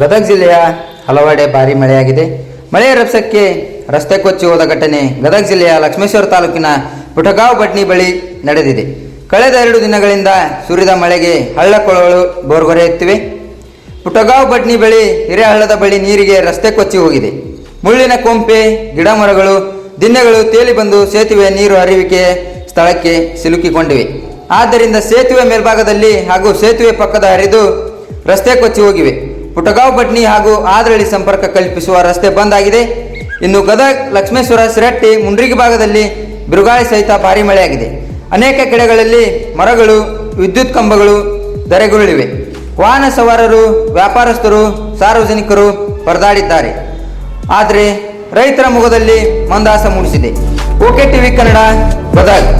ಗದಗ ಜಿಲ್ಲೆಯ ಹಲವೆಡೆ ಭಾರಿ ಮಳೆಯಾಗಿದೆ. ಮಳೆಯ ರಭಸಕ್ಕೆ ರಸ್ತೆ ಕೊಚ್ಚಿ ಹೋದ ಘಟನೆ ಗದಗ ಜಿಲ್ಲೆಯ ಲಕ್ಷ್ಮೇಶ್ವರ ತಾಲೂಕಿನ ಪುಟಗಾವ್ ಬಟ್ನಿ ಬಳಿ ನಡೆದಿದೆ. ಕಳೆದ ಎರಡು ದಿನಗಳಿಂದ ಸುರಿದ ಮಳೆಗೆ ಹಳ್ಳಕೊಳ್ಳಗಳು ಬೋರ್ಗೊರೆಯುತ್ತಿವೆ ಪುಟಗಾವ್ ಬಟ್ನಿ ಬಳಿ ಹಿರೇಹಳ್ಳದ ಬಳಿ ನೀರಿಗೆ ರಸ್ತೆ ಕೊಚ್ಚಿ ಹೋಗಿದೆ. ಮುಳ್ಳಿನ ಕೊಂಪೆ ಗಿಡ ಮರಗಳು ದಿನ್ನೆಗಳು ತೇಲಿ ಬಂದು ಸೇತುವೆ ನೀರು ಹರಿವಿಕೆ ಸ್ಥಳಕ್ಕೆ ಸಿಲುಕಿಕೊಂಡಿವೆ. ಆದ್ದರಿಂದ ಸೇತುವೆ ಮೇಲ್ಭಾಗದಲ್ಲಿ ಹಾಗೂ ಸೇತುವೆ ಪಕ್ಕದ ಹರಿದು ರಸ್ತೆ ಕೊಚ್ಚಿ ಹೋಗಿವೆ. ಪುಟಗಾಂವ್ ಪಟ್ನಿ ಹಾಗೂ ಆದ್ರಳ್ಳಿ ಸಂಪರ್ಕ ಕಲ್ಪಿಸುವ ರಸ್ತೆ ಬಂದ್ ಆಗಿದೆ. ಇನ್ನು ಗದಗ್ ಲಕ್ಷ್ಮೇಶ್ವರ, ಸಿರಟ್ಟಿ, ಮುಂಡ್ರಿಗಿ ಭಾಗದಲ್ಲಿ ಬಿರುಗಾಳಿ ಸಹಿತ ಭಾರಿ ಮಳೆಯಾಗಿದೆ. ಅನೇಕ ಕಡೆಗಳಲ್ಲಿ ಮರಗಳು, ವಿದ್ಯುತ್ ಕಂಬಗಳು ಧರೆಗುರುಳಿವೆ. ವಾಹನ ಸವಾರರು, ವ್ಯಾಪಾರಸ್ಥರು, ಸಾರ್ವಜನಿಕರು ಪರದಾಡಿದ್ದಾರೆ. ಆದರೆ ರೈತರ ಮುಖದಲ್ಲಿ ಮಂದಾಸ ಮೂಡಿಸಿದೆ. Okay TV Kannada Gadag.